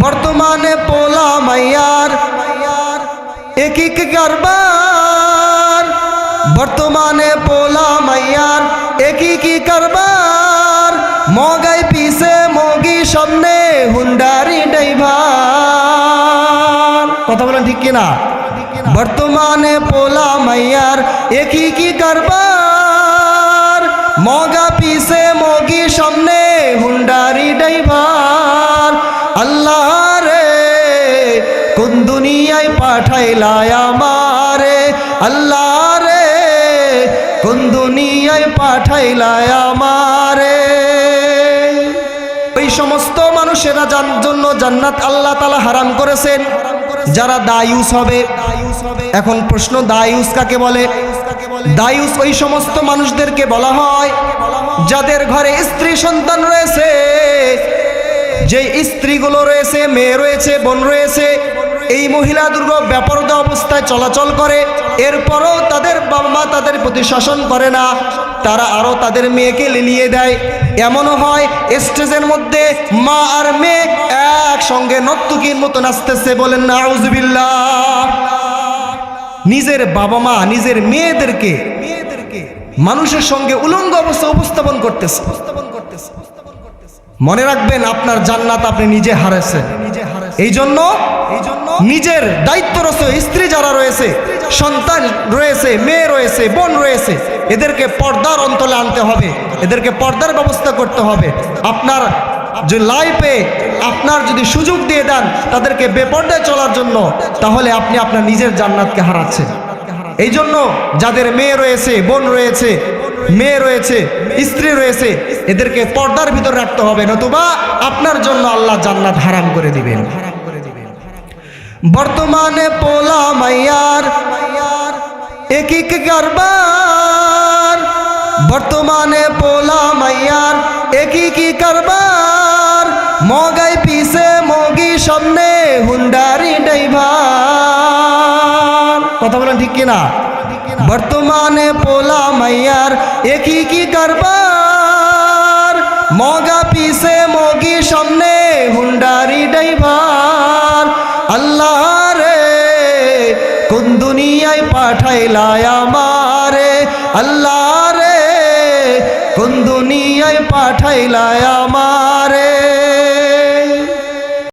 বর্তমানে পোলা মাইয়ার একিক কারবার। বর্তমানে পোলা মাইয়ার একিকি কারবার। মগাই পিছে মগি সামনে হুন্ডারি ড্রাইভার। কথা বলেন ঠিক কিনা? বর্তমানে পোলা মাইয়ার একই কি কারবার। মগা পিছে মগি সামনে হুন্ডারি ড্রাইভার। আল্লাহ রে কোন দুনিয়ায় পাঠাইলায় আমারে? আল্লাহ রে কোন দুনিয়ায় পাঠাইলায় আমারে? ওই সমস্ত মানুষেরা যার জন্য জান্নাত আল্লাহ তালা হারাম করেছেন, যারা দায়ুস হবে। এখন প্রশ্ন, দায়ুস কাকে বলে? দায়ুস ওই সমস্ত মানুষদেরকে বলা হয়, যাদের ঘরে স্ত্রী সন্তান রয়েছে যে স্ত্রীগুলো রয়েছে, মেয়ে রয়েছে, বোন রয়েছে, এই মহিলা দুর্গ ব্যাপারদা অবস্থায় চলাচল করে, এরপরও তাদের বাবা মা তাদের প্রতি শাসন করে না। তারা আরও তাদের মেয়েকে লিলিয়ে দেয়। এমনও হয়, স্টেজের মধ্যে মা আর মেয়ে একসঙ্গে নর্তকীর মতো নাচতেছে বলেন না আউজবিল্লাহ নিজের বাবা মা নিজের মেয়েদেরকে মানুষের সঙ্গে উলঙ্গ অবস্থা উপস্থাপন করতেছে। মনে রাখবেন, আপনার জান্নাত আপনি নিজে হারাইছেন। এই জন্য নিজের দায়িত্ব রয়েছে স্ত্রী যারা রয়েছে, সন্তান রয়েছে, মেয়ে রয়েছে, বোন রয়েছে, এদেরকে পর্দার অন্তলে আনতে হবে, এদেরকে পর্দার ব্যবস্থা করতে হবে। আপনার যে লাইফে আপনার যদি সুযোগ দিয়ে দেন তাদেরকে বেপর্দায় চলার জন্য, তাহলে আপনি আপনার নিজের জান্নাতকে হারাচ্ছেন। এই জন্য যাদের মেয়ে রয়েছে, বোন রয়েছে মেয়ে রয়েছে, স্ত্রী রয়েছে, এদেরকে পর্দার ভিতর রাখতে হবে, নতুবা আপনার জন্য আল্লাহ জান্নাত হারাম করে দিবেন। বর্তমানে পোলা মাইয়ার একিক কারবার। বর্তমানে পোলা মাইয়ার একিকি কারবার। মগাই পিছে মগি সামনে হুন্ডারি ড্রাইভার। কথা বলেন ঠিক কিনা? বর্তমানে পোলা মাইয়ার একই কি কারবার। মগা পিছে মগি সামনে হুন্ডারি ড্রাইভার। আল্লাহ রে কোন দুনিয়ায় পাঠাইলায় আমারে? আল্লাহ রে কোন দুনিয়ায় পাঠাইলায় আমার?